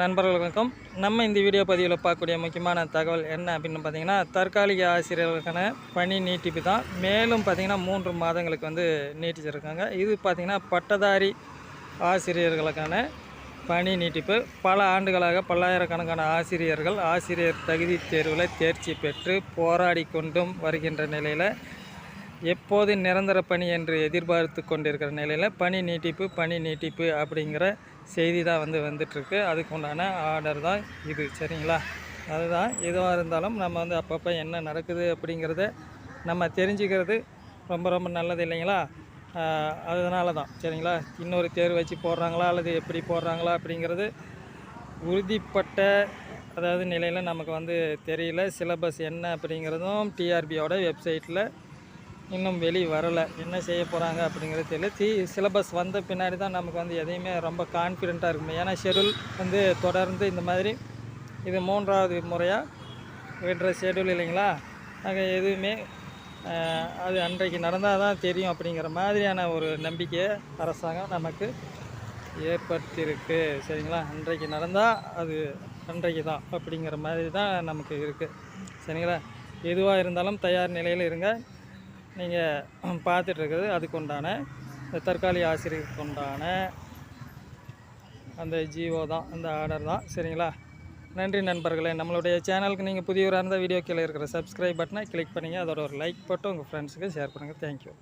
நண்பர்கள் வணக்கம். நம்ம இந்த வீடியோ பதிவில் பார்க்கக்கூடிய முக்கியமான தகவல் என்ன அப்படின்னு பார்த்தீங்கன்னா தற்காலிக ஆசிரியர்களுக்கான பணி நீட்டிப்பு தான். மேலும் பார்த்தீங்கன்னா மூன்று மாதங்களுக்கு வந்து நீட்டிச்சிருக்காங்க. இது பார்த்திங்கன்னா பட்டதாரி ஆசிரியர்களுக்கான பணி நீட்டிப்பு. பல ஆண்டுகளாக பல்லாயிரக்கணக்கான ஆசிரியர்கள் ஆசிரியர் தகுதி தேர்வில் தேர்ச்சி பெற்று போராடி கொண்டும் வருகின்ற நிலையில் எப்போது நிரந்தர பணி என்று எதிர்பார்த்து கொண்டிருக்கிற நிலையில் பணி நீட்டிப்பு பணி நீட்டிப்பு அப்படிங்கிற செய்தி தான் வந்து வந்துட்டுருக்கு. அதுக்கு உண்டான ஆர்டர் தான் இது. சரிங்களா? அதுதான் எதுவாக இருந்தாலும் நம்ம வந்து அப்பப்போ என்ன நடக்குது அப்படிங்கிறத நம்ம தெரிஞ்சுக்கிறது ரொம்ப ரொம்ப நல்லது இல்லைங்களா? அதனால தான். சரிங்களா? இன்னொரு தேர்வு வச்சு போடுறாங்களா அல்லது எப்படி போடுறாங்களா அப்படிங்கிறது உறுதிப்பட்ட அதாவது நிலையில் நமக்கு வந்து தெரியல. சிலபஸ் என்ன அப்படிங்கிறதும் டிஆர்பியோட வெப்சைட்டில் இன்னும் வெளியே வரலை. என்ன செய்ய போகிறாங்க அப்படிங்கிறது தெரியல தி சிலபஸ் வந்த பின்னாடி தான் நமக்கு வந்து எதையுமே ரொம்ப கான்ஃபிடெண்ட்டாக இருக்கும். ஏன்னா ஷெடியூல் வந்து தொடர்ந்து இந்த மாதிரி இது மூன்றாவது முறையாக விடுற ஷெடியூல் இல்லைங்களா? நாங்கள் எதுவுமே அது அன்றைக்கு நடந்தால் தான் தெரியும் அப்படிங்கிற மாதிரியான ஒரு நம்பிக்கையை அரசாங்கம் நமக்கு ஏற்படுத்தியிருக்கு சரிங்களா? அன்றைக்கு நடந்தால் அது அன்றைக்கு தான் அப்படிங்கிற மாதிரி தான் நமக்கு இருக்குது சரிங்களா? எதுவாக இருந்தாலும் தயார் நிலையில் இருங்க. நீங்கள் பார்த்துட்ருக்கிறது அதுக்கு உண்டான இந்த தற்காலிக ஆசிரியருக்கு உண்டான அந்த ஜியோ தான் அந்த ஆர்டர் தான். சரிங்களா? நன்றி நண்பர்களே. நம்மளுடைய சேனலுக்கு நீங்கள் புதியவராக இருந்தால் வீடியோ கீழே இருக்கிற சப்ஸ்கிரைப் பட்டனை கிளிக் பண்ணுங்கள் அதோட ஒரு லைக் போட்டு உங்கள் ஃப்ரெண்ட்ஸுக்கு ஷேர் பண்ணுங்கள் தேங்க்யூ